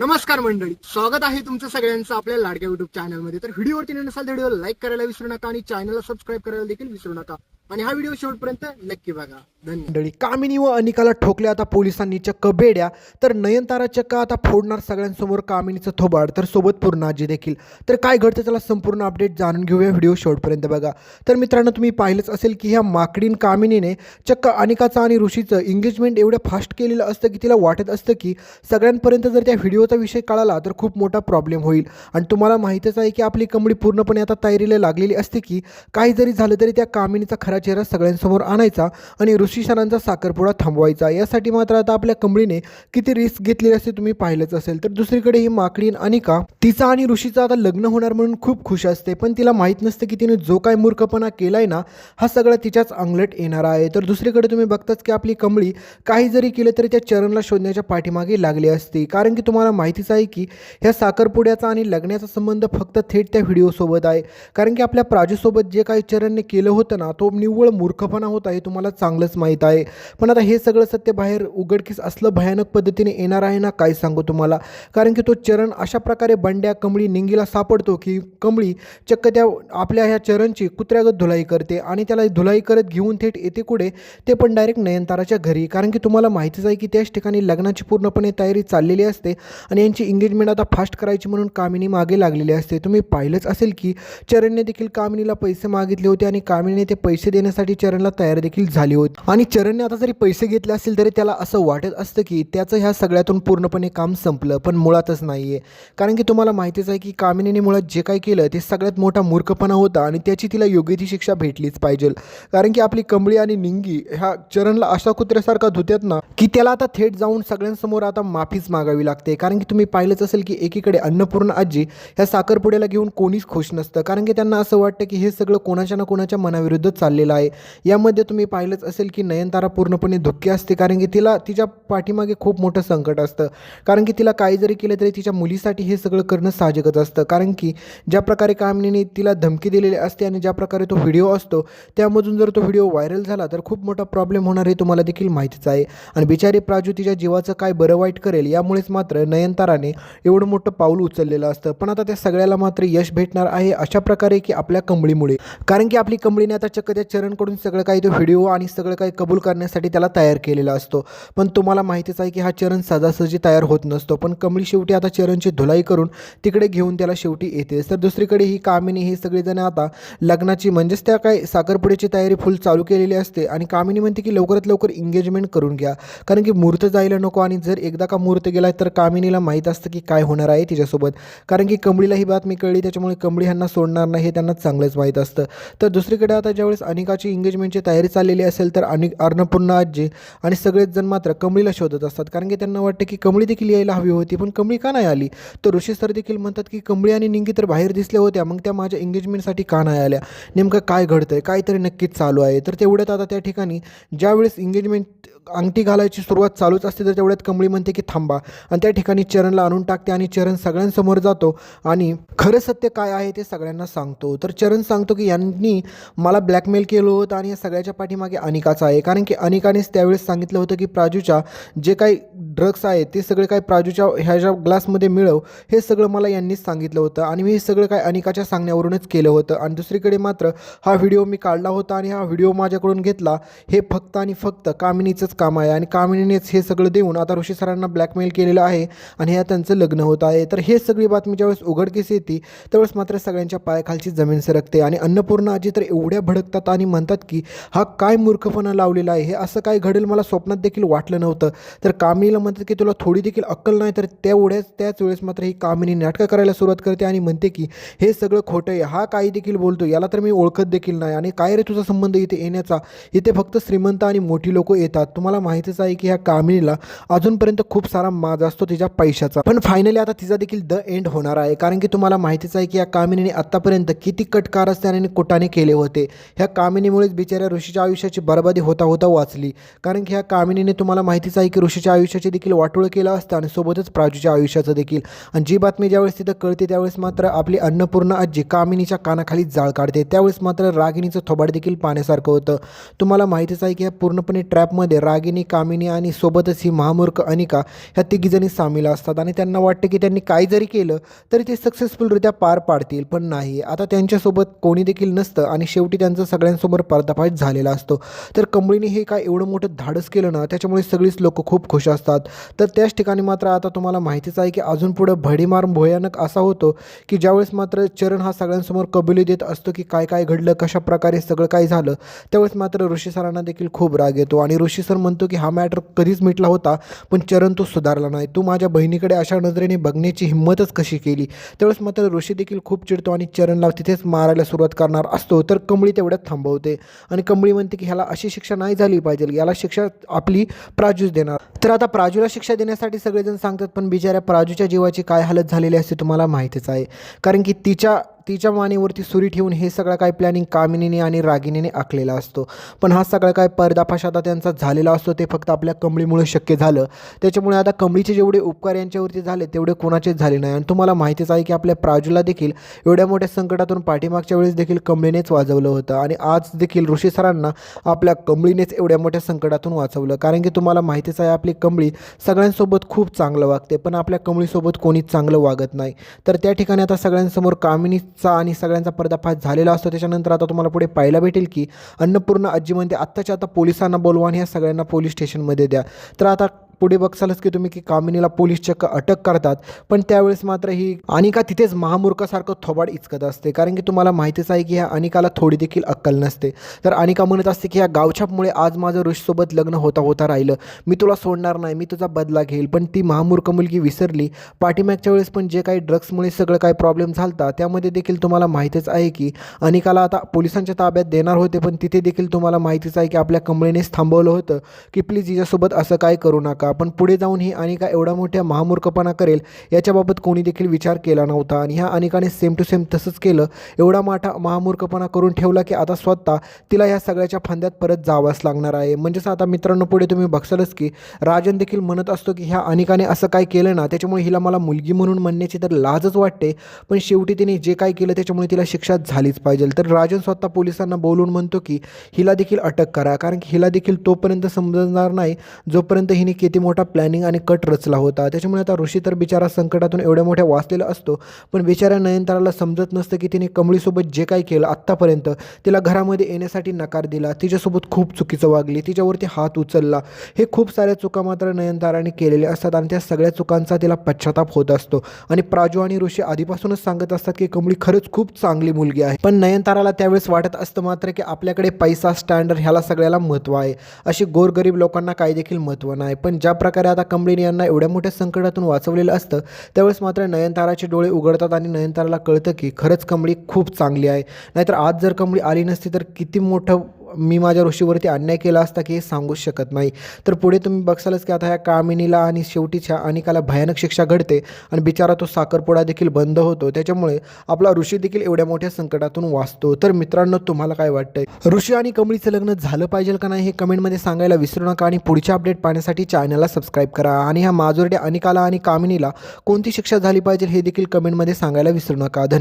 नमस्कार मंडळी स्वागत आहे तुमचं सगळ्यांचं आपल्या लाडक्या युट्यूब चॅनलमध्ये तर व्हिडिओवरती नसाल तर व्हिडिओ लाईक करायला विसरू नका आणि चॅनलला सबस्क्राईब करायला देखील विसरू नका. आणि हा व्हिडिओ शेवटपर्यंत नक्की बघा. मंडळी कामिनी व अनिकाला ठोकले आता पोलिसांनी चक्क बेड्या तर नयनतारा चक्क आता फोडणार सगळ्यांसमोर कामिनीचं थोबाड तर सोबत पूर्णाजी देखील. तर काय घडतं त्याला संपूर्ण अपडेट जाणून घेऊया व्हिडिओ शेवटपर्यंत बघा. तर मित्रांनो तुम्ही पाहिलंच असेल की ह्या माकडीन कामिनीने चक्क अनिकाचं आणि ऋषीचं एंगेजमेंट एवढं फास्ट केलेलं असतं की तिला वाटत असतं की सगळ्यांपर्यंत जर त्या व्हिडिओचा विषय कळाला तर खूप मोठा प्रॉब्लेम होईल. आणि तुम्हाला माहीतच आहे की आपली कंबडी पूर्णपणे आता तयारीला लागलेली असते की काही जरी झालं तरी त्या कामिनीचा खरा चेहरा सगळ्यांसमोर आणायचा आणि ऋषी सरांचा साखरपुडा थांबवायचा. यासाठी मात्र आता आपल्या कंबळीने किती रिस्क घेतलेली असते तुम्ही पाहिलंच असेल. तर दुसरीकडे ही माकडी आणि अनिका तिचा आणि ऋषीचा आता लग्न होणार म्हणून खूप खुश असते. पण तिला माहीत नसतं की तिने जो काय मूर्खपणा केलाय ना हा सगळा तिच्याच अंगलट येणार आहे. तर दुसरीकडे तुम्ही बघताच की आपली कंबळी काही जरी केलं तरी त्या चरणला शोधण्याच्या पाठीमागे लागली असते. कारण की तुम्हाला माहितीच आहे की ह्या साखरपुड्याचा आणि लग्नाचा संबंध फक्त थेट त्या व्हिडिओसोबत आहे. कारण की आपल्या प्राजूसोबत जे काही चरणने केलं होतं ना तो निव्वळ मूर्खपणा होत आहे तुम्हाला चांगलंच माहीत आहे. पण आता हे सगळं सत्य बाहेर उघडकीस असलं भयानक पद्धतीने येणार आहे ना काय सांगू तुम्हाला? कारण की तो चरण अशा प्रकारे बंड्या कमळी निंगीला सापडतो की कमळी चक्क त्या आपल्या ह्या चरणची कुत्र्यागत धुलाई करते आणि त्याला धुलाई करत घेऊन थेट येते कुठे? ते पण डायरेक्ट नयनताराच्या घरी. कारण की तुम्हाला माहितीच आहे की त्याच ठिकाणी लग्नाची पूर्णपणे तयारी चाललेली असते आणि यांची एंगेजमेंट आता फास्ट करायची म्हणून कामिनी मागे लागलेली असते. तुम्ही पाहिलंच असेल की चरणने देखील कामिनीला पैसे मागितले होते आणि कामिनीने ते पैसे देण्यासाठी चरणला तयार देखील झाली होती. आणि चरणने आता जरी पैसे घेतले असतील तरी त्याला असं वाटत असतं की त्याचं ह्या सगळ्यातून पूर्णपणे काम संपलं पण मुळातच नाही आहे कारण की तुम्हाला माहितीच आहे की कामिनीने मुळात जे काही केलं ते सगळ्यात मोठा मूर्खपणा होता आणि त्याची तिला योग्य ती शिक्षा भेटलीच पाहिजे. कारण की आपली कंबळी आणि निंगी ह्या चरणला अशा कुत्र्यासारखा धुत्यात ना की त्याला आता थेट जाऊन सगळ्यांसमोर आता माफीच मागावी लागते. कारण की तुम्ही पाहिलंच असेल की एकीकडे अन्नपूर्ण आजी ह्या साखरपुड्याला घेऊन कोणीच खुश नसतं. कारण की त्यांना असं वाटतं की हे सगळं कोणाच्या ना कोणाच्या मनाविरुद्ध आलेला आहे. यामध्ये तुम्ही पाहिलंच असेल की नयनतारा पूर्णपणे धुक्की असते कारण की तिला तिच्या पाठीमागे खूप मोठं संकट असतं. कारण की तिला काही जरी केलं तरी तिच्या मुलीसाठी हे सगळं करणं साहजिकच असतं. कारण की ज्या प्रकारे कामिनीने तिला धमकी दिलेली असते आणि ज्या प्रकारे तो व्हिडिओ असतो त्यामधून जर तो व्हिडिओ व्हायरल झाला तर खूप मोठा प्रॉब्लेम होणार हे तुम्हाला देखील माहितीच आहे. आणि बिचारी प्राजू तिच्या जीवाचं काय बरं वाईट करेल यामुळेच मात्र नयनताराने एवढं मोठं पाऊल उचललेलं असतं. पण आता त्या सगळ्याला मात्र यश भेटणार आहे अशा प्रकारे की आपल्या कंबळीमुळे. कारण की आपली कंबळीने आता चक्क त्या चरणकडून सगळं काही तो व्हिडिओ आणि सगळं काही कबूल करण्यासाठी त्याला तयार केलेला असतो. पण तुम्हाला माहितीच आहे की हा चरण सहजासहजी तयार होत नसतो. पण कमळी शेवटी आता चरणची धुलाई करून तिकडे घेऊन त्याला शेवटी येते. तर दुसरीकडे ही कामिनी ही सगळेजण आता लग्नाची म्हणजेच त्या काय साखरपुड्याची तयारी फुल चालू केलेली असते. आणि कामिनी म्हणते की लवकरात लवकर एंगेजमेंट करून घ्या. कारण की मूर्त जायला नको आणि जर एकदा का मूर्त गेला तर कामिनीला माहीत असतं की काय होणार आहे तिच्यासोबत. कारण की कमळीला ही बातमी कळली त्याच्यामुळे कमळी ह्यांना सोडणार नाही हे त्यांना चांगलंच माहीत असतं. तर दुसरीकडे आता ज्यावेळेस अनिकाची एंगेजमेंटची तयारी चाललेली असेल तर आणि अर्णपूर्णा आजी आणि सगळेच जण मात्र कमळीला शोधत असतात. कारण की त्यांना वाटतं की कमळी देखील यायला हवी होती पण कमळी का नाही आली? तर ऋषी सर देखील म्हणतात की कमळी आणि निंगी तर बाहेर दिसल्या होत्या मग त्या माझ्या एंगेजमेंटसाठी का नाही आल्या? नेमकं काय घडतं आहे काहीतरी नक्कीच चालू आहे. तर तेवढ्यात आता त्या ठिकाणी ज्यावेळेस एंगेजमेंट अंगठी घालायची सुरुवात चालूच असते तर तेवढ्यात कमळी म्हणते की थांबा. आणि त्या ठिकाणी चरणला आणून टाकते आणि चरण सगळ्यांसमोर जातो आणि खरं सत्य काय आहे ते सगळ्यांना सांगतो. तर चरण सांगतो की यांनी मला ब्लॅकमेल केलं होतं आणि या सगळ्याच्या पाठीमागे अनिकाचा आहे. कारण की अनिकानेच त्यावेळेस सांगितलं होतं की प्राजूच्या जे काही ड्रग्स आहेत ते सगळे काही प्राजूच्या ह्या ज्या ग्लासमध्ये मिळव हे सगळं मला यांनीच सांगितलं होतं आणि मी हे सगळं काय अनिकाच्या सांगण्यावरूनच केलं होतं. आणि दुसरीकडे मात्र हा व्हिडिओ मी काढला होता आणि हा व्हिडिओ माझ्याकडून घेतला. हे फक्त आणि फक्त कामिनीचं कामिनीचंच काम आहे. आणि कामिनीनेच हे सगळं देऊन आता ऋषी सरांना ब्लॅकमेल केलेलं आहे आणि ह्या त्यांचं लग्न होत आहे. तर हे सगळी बातमी ज्यावेळेस उघडकीस येते त्यावेळेस मात्र सगळ्यांच्या पायाखालची जमीन सरकते आणि अन्नपूर्णा आजी तर एवढ्या भडकतात आणि म्हणतात की हा काय मूर्खपणा लावलेला आहे? हे असं काय घडेल? मला स्वप्नात देखील वाटलं नव्हतं. तर कामिनीला म्हणतात की तुला थोडी देखील अक्कल नाही? तर तेवढ्याच त्याच वेळेस मात्र ही कामिनी नाटकं करायला सुरुवात करते आणि म्हणते की हे सगळं खोटं आहे. हा काही देखील बोलतो याला तर मी ओळखत देखील नाही आणि काय रे तुझा संबंध इथे येण्याचा? इथे फक्त श्रीमंत आणि मोठी लोक येतात. तुम्हाला माहितीच आहे की ह्या कामिनीला अजूनपर्यंत खूप सारा माज असतो तिच्या पैशाचा. पण फायनली आता तिचा देखील द एंड होणार आहे. कारण की तुम्हाला माहितीच आहे की या कामिनीने आत्तापर्यंत किती कट आणि कुटाने केले होते. ह्या कामिनीमुळेच बिचाऱ्या ऋषीच्या आयुष्याची बरबादी होता होता वाचली. कारण की ह्या कामिनीने तुम्हाला माहितीच आहे की ऋषीच्या आयुष्याची देखील वाटोळं केलं असतं आणि सोबतच प्राजूच्या आयुष्याचं देखील. आणि जी बातमी ज्यावेळेस तिथं कळते त्यावेळेस मात्र आपली अन्नपूर्ण आजी कामिनीच्या कानाखाली जाळ काढते. त्यावेळेस मात्र रागिणीचं थोबाड देखील पाण्यासारखं होतं. तुम्हाला माहितीच आहे की ह्या पूर्णपणे ट्रॅपमध्ये रागिनी कामिनी आणि सोबतच ही महामूर्ख अनिका ह्या तिघीजणी सामील असतात. आणि त्यांना वाटतं की त्यांनी काय जरी केलं तरी ते सक्सेसफुलरित्या पार पाडतील पण नाही. आता त्यांच्यासोबत कोणी देखील नसतं आणि शेवटी त्यांचं सगळ्यांसमोर पर्दाफाश झालेला असतो. तर कंबळीने हे काय एवढं मोठं धाडस केलं ना त्याच्यामुळे सगळीच लोक खूप खुश असतात. तर त्याच ठिकाणी मात्र आता तुम्हाला माहितीच आहे की अजून पुढं भडीमार भयानक असा होतो की ज्यावेळेस मात्र चरण हा सगळ्यांसमोर कबुली देत असतो की काय काय घडलं कशा प्रकारे सगळं काय झालं त्यावेळेस मात्र ऋषी सरांना देखील खूप राग येतो. आणि ऋषी सर म्हणतो की हा मॅटर कधीच मिटला होता पण चरण तो सुधारला नाही. तू माझ्या बहिणीकडे अशा नजरेने बघण्याची हिंमतच कशी केली? त्यावेळेस मात्र ऋषी देखील खूप चिडतो आणि चरणला तिथेच मारायला सुरुवात करणार असतो. तर कमळी तेवढ्यात थांबवते आणि कमळी म्हणते की ह्याला अशी शिक्षा नाही झाली पाहिजे. याला शिक्षा आपली प्राजूस देणार. तर आता प्राजूला शिक्षा देण्यासाठी सगळेजण सांगतात पण बिचाऱ्या प्राजूच्या जीवाची काय हालत झालेली असते तुम्हाला माहितीच आहे. कारण की तिच्या तिच्या मानेवरती सुरी ठेवून हे सगळं काय प्लॅनिंग कामिनीने आणि रागिनीने आखलेला असतो. पण हा सगळा काय पर्दाफाश आता त्यांचा झालेला असतो ते फक्त आपल्या कमळीमुळे शक्य झालं. त्याच्यामुळे आता कमळीचे जेवढे उपकार यांच्यावरती झाले तेवढे कोणाचेच झाले नाही. आणि तुम्हाला माहितीच आहे की आपल्या प्राजूला देखील एवढ्या मोठ्या संकटातून पाठीमागच्या वेळेस देखील कमळीनेच वाजवलं होतं. आणि आज देखील ऋषी सरांना आपल्या कमळीनेच एवढ्या मोठ्या संकटातून वाचवलं. कारण की तुम्हाला माहितीच आहे आपली कमळी सगळ्यांसोबत खूप चांगलं वागते पण आपल्या कमळीसोबत कोणीच चांगलं वागत नाही. तर त्या ठिकाणी आता सगळ्यांसमोर कामिनीचा आणि सगळ्यांचा पर्दाफाश झालेला असतो. त्याच्यानंतर आता तुम्हाला पुढे पाहायला भेटेल की अन्नपूर्ण आजी म्हणते आत्ताच्या आता पोलिसांना बोलवा आणि ह्या सगळ्यांना पोलीस स्टेशनमध्ये द्या. तर आता पुढे बघसालच की तुम्ही की कामिनीला पोलीस चक्क अटक करतात पण त्यावेळेस मात्र ही अनिका तिथेच महामूर्खासारखं थोबाड इचकत असते. कारण की तुम्हाला माहितीच आहे की ह्या अनिकाला थोडी देखील अक्कल नसते. तर अनिका म्हणत असते की ह्या गावछापमुळे आज माझं ऋषसोबत लग्न होता होता राहिलं. मी तुला सोडणार नाही मी तुझा बदला घेईल. पण ती महामूर्ख मुलगी विसरली. पाठीमागच्या वेळेस पण जे काही ड्रग्समुळे सगळं काही प्रॉब्लेम झालता त्यामध्ये देखील तुम्हाला माहितीच आहे की अनिकाला आता पोलिसांच्या ताब्यात देणार होते पण तिथे देखील तुम्हाला माहितीच आहे की आपल्या कंपनीनेच थांबवलं होतं की प्लीज हिच्यासोबत असं काय करू नका. पण पुढे जाऊन ही अनिका एवढा मोठ्या महामूर्खपणा करेल याच्याबाबत कोणी देखील विचार केला नव्हता. आणि ह्या अनिकाने सेम टू सेम तसंच केलं. एवढा मोठा महामूर्खपणा करून ठेवला की आता स्वतः तिला ह्या सगळ्याच्या फांद्यात परत जावंच लागणार आहे. म्हणजेच आता मित्रांनो पुढे तुम्ही बघसालच की राजन देखील म्हणत असतो की ह्या अनिकाने असं काय केलं ना त्याच्यामुळे हिला मला मुलगी म्हणून म्हणण्याची तर लाजच वाटते पण शेवटी तिने जे काय केलं त्याच्यामुळे तिला शिक्षा झालीच पाहिजे. तर राजन स्वतः पोलिसांना बोलून म्हणतो की हिला देखील अटक करा कारण की हिला देखील तोपर्यंत समजणार नाही जोपर्यंत हिने किती मोठा प्लॅनिंग आणि कट रचला होता. त्याच्यामुळे आता ऋषी तर बिचारा संकटातून एवढ्या मोठ्या वाचलेला असतो. पण बिचाऱ्या नयनताराला समजत नसतं की तिने कमळीसोबत जे काही केलं आत्तापर्यंत तिला घरामध्ये येण्यासाठी नकार दिला तिच्यासोबत खूप चुकीचं वागली तिच्यावरती हात उचलला. हे खूप साऱ्या चुका मात्र नयनताराने केलेल्या असतात आणि त्या सगळ्या चुकांचा तिला पश्चाताप होत असतो. आणि प्राजू आणि ऋषी आधीपासूनच सांगत असतात की कमळी खरंच खूप चांगली मुलगी आहे. पण नयनताराला त्यावेळेस वाटत असतं मात्र की आपल्याकडे पैसा स्टँडर्ड ह्याला सगळ्याला महत्त्व आहे. अशी गोरगरीब लोकांना काही देखील महत्त्व नाही. पण ज्या ज्या प्रकारे आता कंबळीने यांना एवढ्या मोठ्या संकटातून वाचवलेलं असतं त्यावेळेस मात्र नयनताराचे डोळे उघडतात आणि नयनताराला कळतं की खरंच कंबळी खूप चांगली आहे. नाहीतर आज जर कंबळी आली नसती तर किती मोठं मी माझ्या ऋषीवरती अन्याय केला असता की हे सांगूच शकत नाही. तर पुढे तुम्ही बघसालच की आता ह्या कामिनीला आणि शेवटीच्या अनिकाला भयानक शिक्षा घडते आणि बिचारा तो साखरपुडा देखील बंद होतो. त्याच्यामुळे आपला ऋषी देखील एवढ्या मोठ्या संकटातून वाचतो. तर मित्रांनो तुम्हाला काय वाटतंय? ऋषी आणि कमळीचं लग्न झालं पाहिजे का नाही हे कमेंटमध्ये सांगायला विसरू नका आणि पुढच्या अपडेट पाहण्यासाठी चॅनलला सबस्क्राईब करा. आणि ह्या माजोरड्या अनिकाला आणि कामिनीला कोणती शिक्षा झाली पाहिजे हे देखील कमेंटमध्ये सांगायला विसरू नका. धन्यवाद.